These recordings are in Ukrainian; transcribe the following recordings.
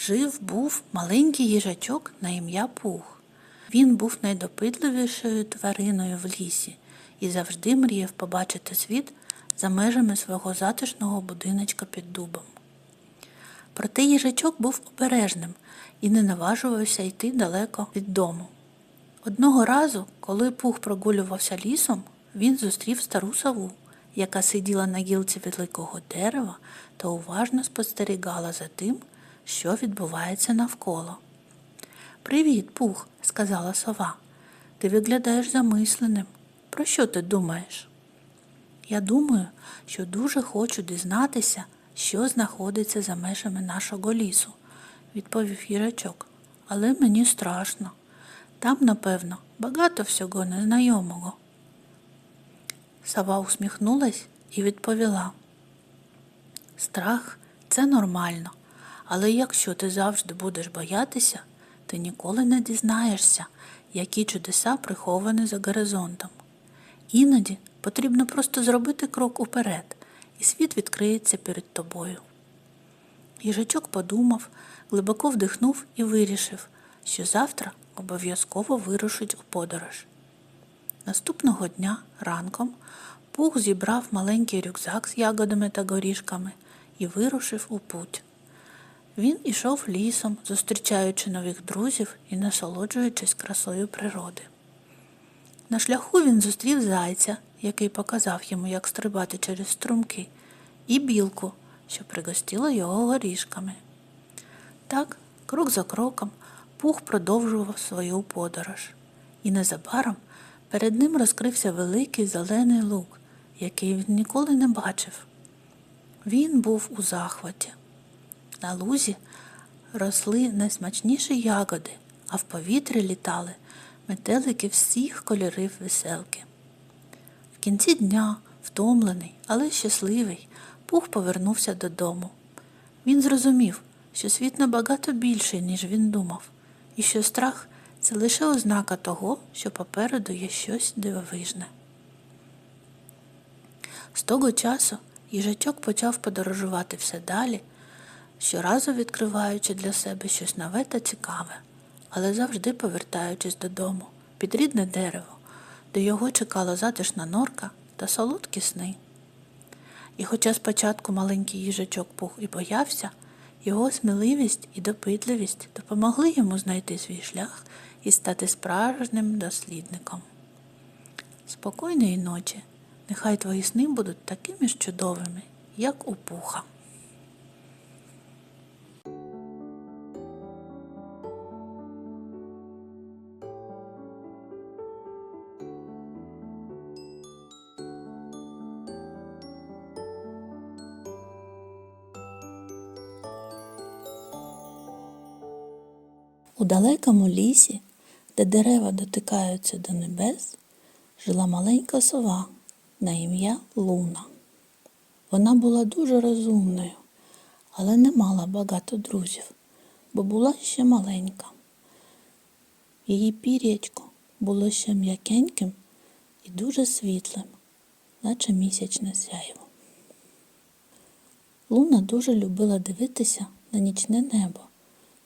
жив був маленький їжачок на ім'я Пух. Він був найдопитливішою твариною в лісі і завжди мріяв побачити світ за межами свого затишного будиночка під дубом. Проте їжачок був обережним і не наважувався йти далеко від дому. Одного разу, коли пух прогулювався лісом, він зустрів стару сову, яка сиділа на гілці великого дерева та уважно спостерігала за тим, що відбувається навколо. Привіт, пух, сказала сова. Ти виглядаєш замисленим. Про що ти думаєш? Я думаю, що дуже хочу дізнатися, що знаходиться за межами нашого лісу, відповів їжачок. Але мені страшно. Там, напевно, багато всього незнайомого. Сова усміхнулась і відповіла. Страх це нормально, але якщо ти завжди будеш боятися, ти ніколи не дізнаєшся, які чудеса приховані за горизонтом. Іноді потрібно просто зробити крок уперед, і світ відкриється перед тобою. Їжачок подумав, глибоко вдихнув і вирішив, що завтра обов'язково вирушить у подорож. Наступного дня ранком Пух зібрав маленький рюкзак з ягодами та горішками і вирушив у путь. Він ішов лісом, зустрічаючи нових друзів і насолоджуючись красою природи. На шляху він зустрів зайця, який показав йому, як стрибати через струмки, і білку, що пригостила його горішками. Так, крок за кроком, пух продовжував свою подорож, і незабаром перед ним розкрився великий зелений луг, який він ніколи не бачив. Він був у захваті. На лузі росли найсмачніші ягоди, а в повітрі літали метелики всіх кольорів веселки. В кінці дня, втомлений, але щасливий, Пух повернувся додому. Він зрозумів, що світ набагато більший, ніж він думав, і що страх це лише ознака того, що попереду є щось дивовижне. З того часу їжачок почав подорожувати все далі, щоразу відкриваючи для себе щось нове та цікаве, але завжди повертаючись додому, під рідне дерево, де його чекала затишна норка та солодкі сни. І хоча спочатку маленький їжачок пух і боявся, його сміливість і допитливість допомогли йому знайти свій шлях і стати справжнім дослідником. Спокійної ночі, нехай твої сни будуть такими ж чудовими, як у пуха. Далекому лісі, де дерева дотикаються до небес, жила маленька сова на ім'я Луна. Вона була дуже розумною, але не мала багато друзів, бо була ще маленька. Її пір'ячко було ще м'якеньким і дуже світлим, наче місячне сяйво. Луна дуже любила дивитися на нічне небо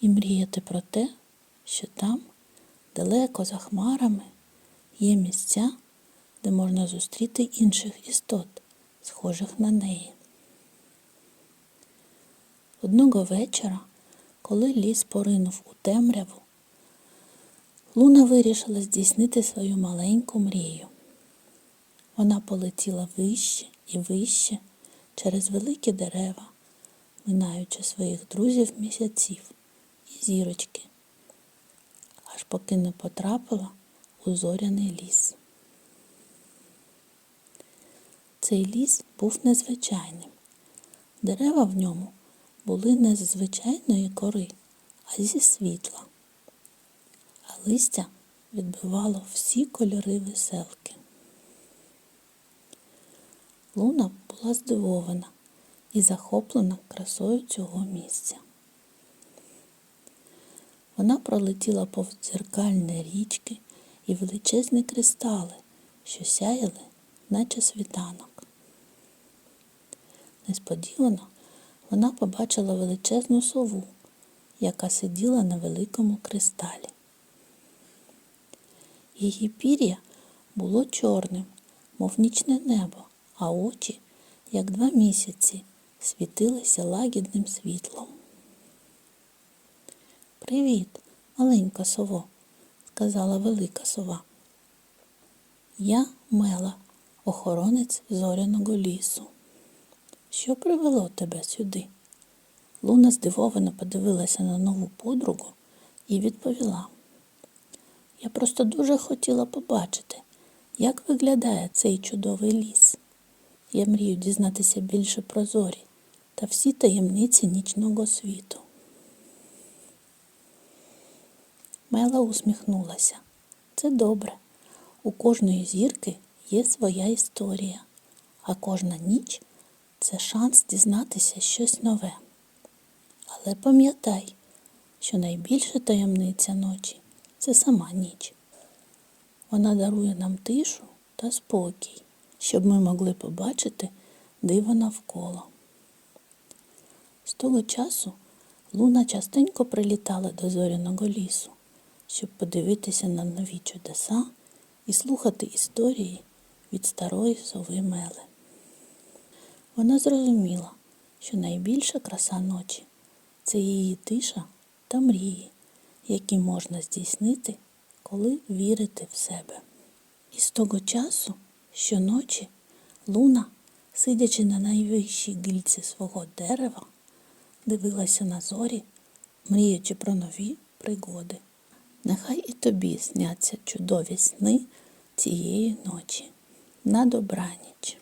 і мріяти про те, що там, далеко за хмарами, є місця, де можна зустріти інших істот, схожих на неї. Одного вечора, коли ліс поринув у темряву, Луна вирішила здійснити свою маленьку мрію. Вона полетіла вище і вище через великі дерева, минаючи своїх друзів місяців і зірочки, аж поки не потрапила у зоряний ліс. Цей ліс був незвичайним. Дерева в ньому були не з звичайної кори, а зі світла, а листя відбивало всі кольори веселки. Луна була здивована і захоплена красою цього місця. Вона пролетіла повз дзеркальні річки і величезні кристали, що сяяли, наче світанок. Несподівано вона побачила величезну сову, яка сиділа на великому кристалі. Її пір'я було чорним, мов нічне небо, а очі, як два місяці, світилися лагідним світлом. Привіт, маленька сово, сказала велика сова. Я Мела, охоронець зоряного лісу. Що привело тебе сюди? Луна здивовано подивилася на нову подругу і відповіла. Я просто дуже хотіла побачити, як виглядає цей чудовий ліс. Я мрію дізнатися більше про зорі та всі таємниці нічного світу. Мела усміхнулася. Це добре. У кожної зірки є своя історія, а кожна ніч це шанс дізнатися щось нове. Але пам'ятай, що найбільша таємниця ночі це сама ніч. Вона дарує нам тишу та спокій, щоб ми могли побачити диво навколо. З того часу Луна частенько прилітала до зоряного лісу, щоб подивитися на нові чудеса і слухати історії від старої сови Мели. Вона зрозуміла, що найбільша краса ночі це її тиша та мрії, які можна здійснити, коли вірити в себе. І з того часу, щоночі, Луна, сидячи на найвищій гільці свого дерева, дивилася на зорі, мріючи про нові пригоди. Нехай і тобі сняться чудові сни цієї ночі. На добраніч.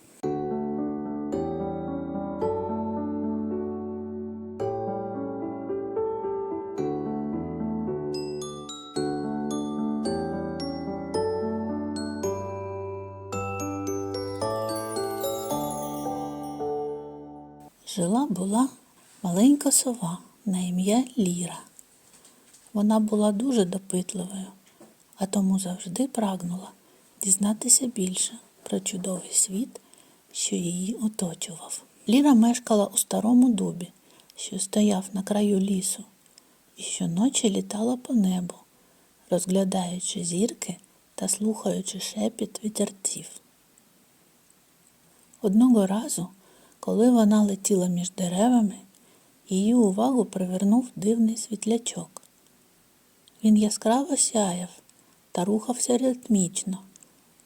Жила була маленька сова на ім'я Ліра. Вона була дуже допитливою, а тому завжди прагнула дізнатися більше про чудовий світ, що її оточував. Ліра мешкала у старому дубі, що стояв на краю лісу, і щоночі літала по небу, розглядаючи зірки та слухаючи шепіт вітерців. Одного разу, коли вона летіла між деревами, її увагу привернув дивний світлячок. Він яскраво сяяв та рухався ритмічно,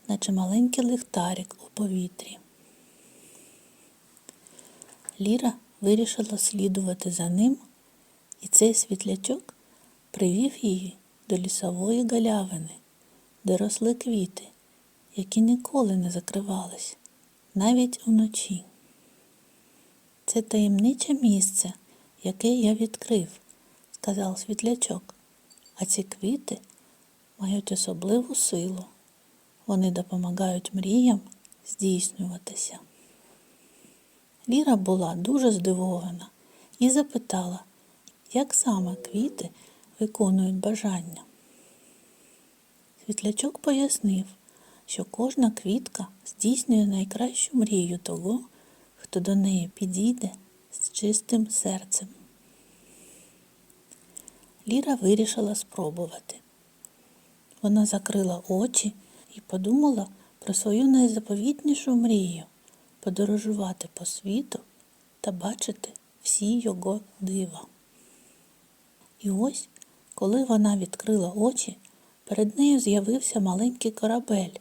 наче маленький лихтарик у повітрі. Ліра вирішила слідувати за ним, і цей світлячок привів її до лісової галявини, де росли квіти, які ніколи не закривались, навіть уночі. Це таємниче місце, яке я відкрив, сказав світлячок. А ці квіти мають особливу силу. Вони допомагають мріям здійснюватися. Ліра була дуже здивована і запитала, як саме квіти виконують бажання. Світлячок пояснив, що кожна квітка здійснює найкращу мрію того, хто до неї підійде з чистим серцем. Ліра вирішила спробувати. Вона закрила очі і подумала про свою найзаповітнішу мрію подорожувати по світу та бачити всі його дива. І ось, коли вона відкрила очі, перед нею з'явився маленький корабель,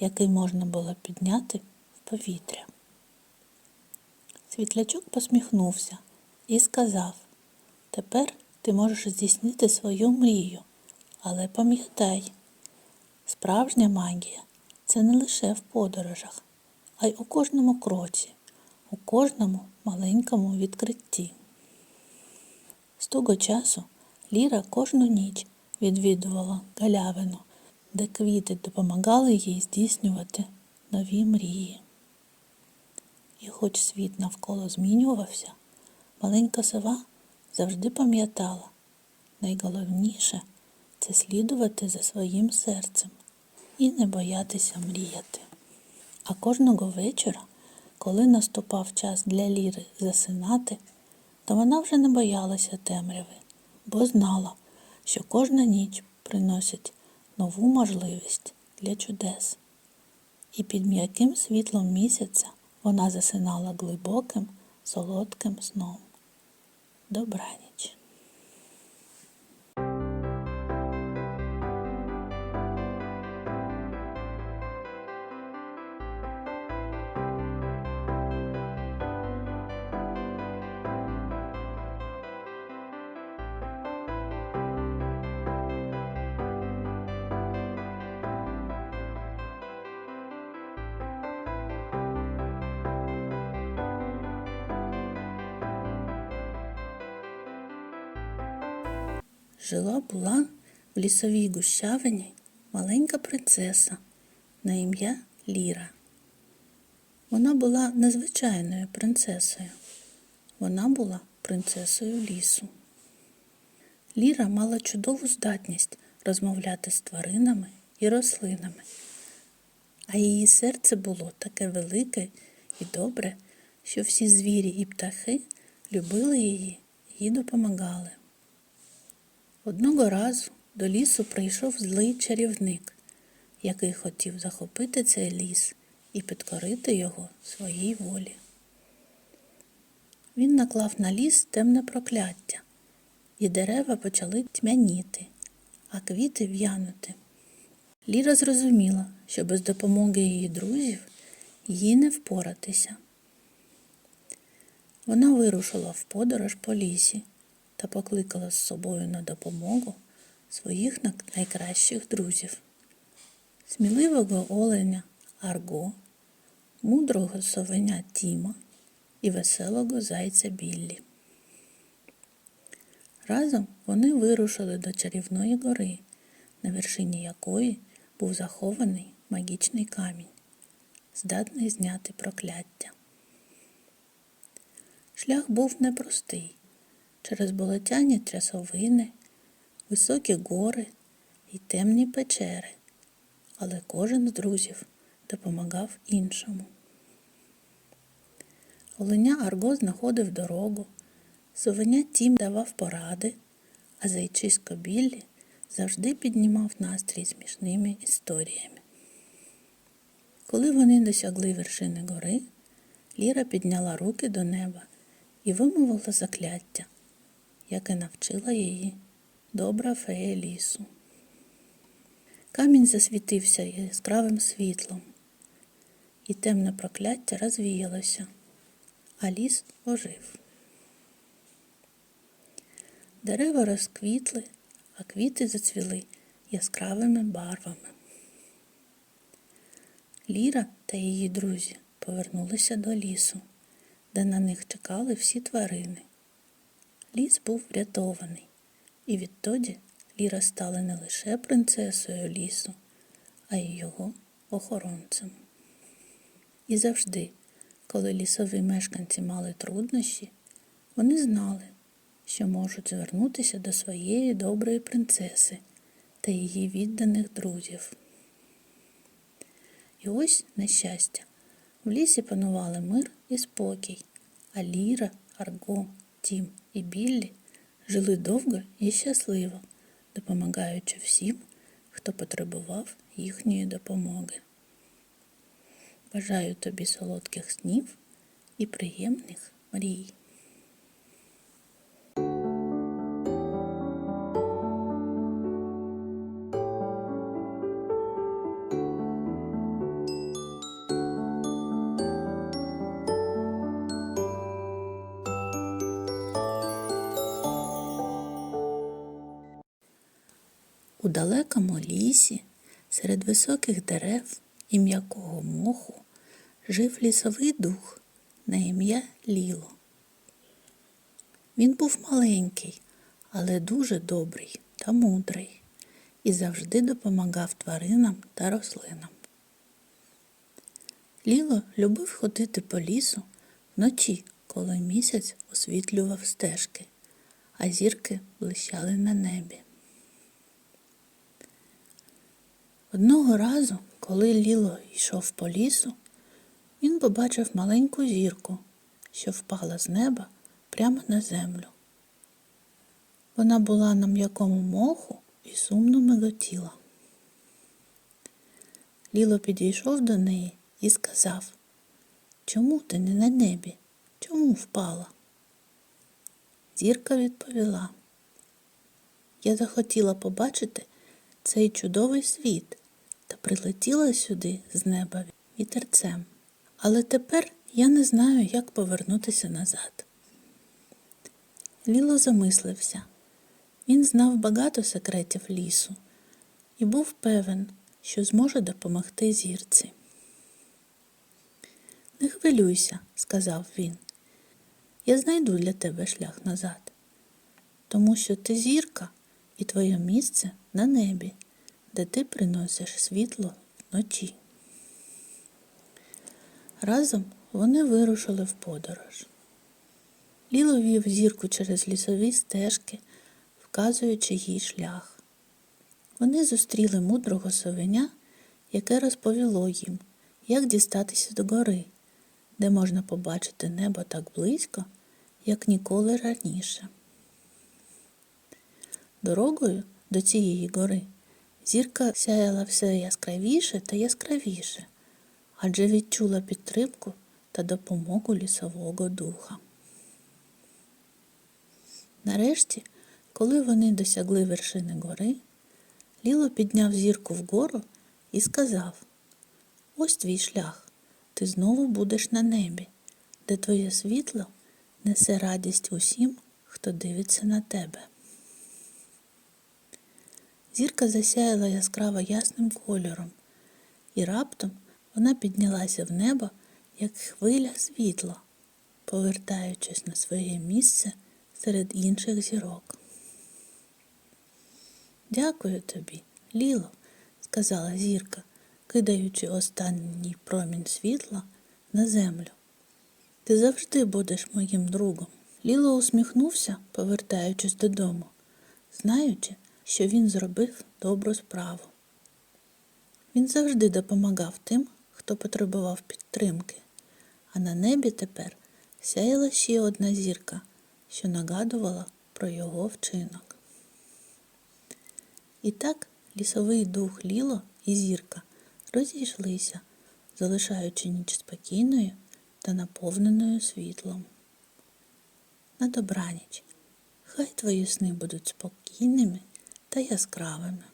який можна було підняти в повітря. Світлячок посміхнувся і сказав Тепер ти можеш здійснити свою мрію, але пам'ятай, справжня магія це не лише в подорожах, а й у кожному кроці, у кожному маленькому відкритті. З того часу Ліра кожну ніч відвідувала галявину, де квіти допомагали їй здійснювати нові мрії. І хоч світ навколо змінювався, маленька сова завжди пам'ятала найголовніше це слідувати за своїм серцем і не боятися мріяти. А кожного вечора, коли наступав час для Ліри засинати, то вона вже не боялася темряви, бо знала, що кожна ніч приносить нову можливість для чудес. І під м'яким світлом місяця вона засинала глибоким, солодким сном. Добраніч. Жила була в лісовій гущавині маленька принцеса на ім'я Ліра. Вона була незвичайною принцесою. Вона була принцесою лісу. Ліра мала чудову здатність розмовляти з тваринами і рослинами, а її серце було таке велике і добре, що всі звірі і птахи любили її і допомагали. Одного разу до лісу прийшов злий чарівник, який хотів захопити цей ліс і підкорити його своїй волі. Він наклав на ліс темне прокляття, і дерева почали тьмяніти, а квіти в'янути. Ліра зрозуміла, що без допомоги її друзів їй не впоратися. Вона вирушила в подорож по лісі та покликала з собою на допомогу своїх найкращих друзів сміливого оленя Арго, мудрого совеня Тіма і веселого зайця Біллі. Разом вони вирушили до чарівної гори, на вершині якої був захований магічний камінь, здатний зняти прокляття. Шлях був непростий через болотяні трясовини, високі гори і темні печери, але кожен з друзів допомагав іншому. Оленя Арго знаходив дорогу, совеня Тім давав поради, а зайчисько Біллі завжди піднімав настрій смішними історіями. Коли вони досягли вершини гори, Ліра підняла руки до неба і вимовила закляття, яке навчила її добра фея лісу. Камінь засвітився яскравим світлом, і темне прокляття розвіялося, а ліс ожив. Дерева розквітли, а квіти зацвіли яскравими барвами. Ліра та її друзі повернулися до лісу, де на них чекали всі тварини. Ліс був врятований, і відтоді Ліра стала не лише принцесою лісу, а й його охоронцем. І завжди, коли лісові мешканці мали труднощі, вони знали, що можуть звернутися до своєї доброї принцеси та її відданих друзів. І ось нещастя. В лісі панували мир і спокій, а Ліра, Арго, Тім і Біллі жили довго і щасливо, допомагаючи всім, хто потребував їхньої допомоги. Бажаю тобі солодких снів і приємних мрій. У далекому лісі, серед високих дерев і м'якого моху, жив лісовий дух на ім'я Ліло. Він був маленький, але дуже добрий та мудрий і завжди допомагав тваринам та рослинам. Ліло любив ходити по лісу вночі, коли місяць освітлював стежки, а зірки блищали на небі. Одного разу, коли Ліло йшов по лісу, він побачив маленьку зірку, що впала з неба прямо на землю. Вона була на м'якому моху і сумно мелотіла. Ліло підійшов до неї і сказав Чому ти не на небі? Чому впала? Зірка відповіла Я захотіла побачити цей чудовий світ прилетіла сюди з неба вітерцем. Але тепер я не знаю, як повернутися назад. Ліло замислився. Він знав багато секретів лісу і був певен, що зможе допомогти зірці. Не хвилюйся, сказав він. Я знайду для тебе шлях назад, тому що ти зірка і твоє місце на небі, де ти приносиш світло вночі. Разом вони вирушили в подорож. Ліло вів зірку через лісові стежки, вказуючи їй шлях. Вони зустріли мудрого совеня, яке розповіло їм, як дістатися до гори, де можна побачити небо так близько, як ніколи раніше. Дорогою до цієї гори зірка сяяла все яскравіше та яскравіше, адже відчула підтримку та допомогу лісового духа. Нарешті, коли вони досягли вершини гори, Ліло підняв зірку вгору і сказав Ось твій шлях, ти знову будеш на небі, де твоє світло несе радість усім, хто дивиться на тебе. Зірка засяяла яскраво ясним кольором, і раптом вона піднялася в небо, як хвиля світла, повертаючись на своє місце серед інших зірок. Дякую тобі, Ліло, сказала зірка, кидаючи останній промінь світла на землю. Ти завжди будеш моїм другом. Ліло усміхнувся, повертаючись додому, знаючи, що він зробив добру справу. Він завжди допомагав тим, хто потребував підтримки, а на небі тепер сяяла ще одна зірка, що нагадувала про його вчинок. І так лісовий дух Ліло і зірка розійшлися, залишаючи ніч спокійною та наповненою світлом. На добраніч, хай твої сни будуть спокійними та яскравими.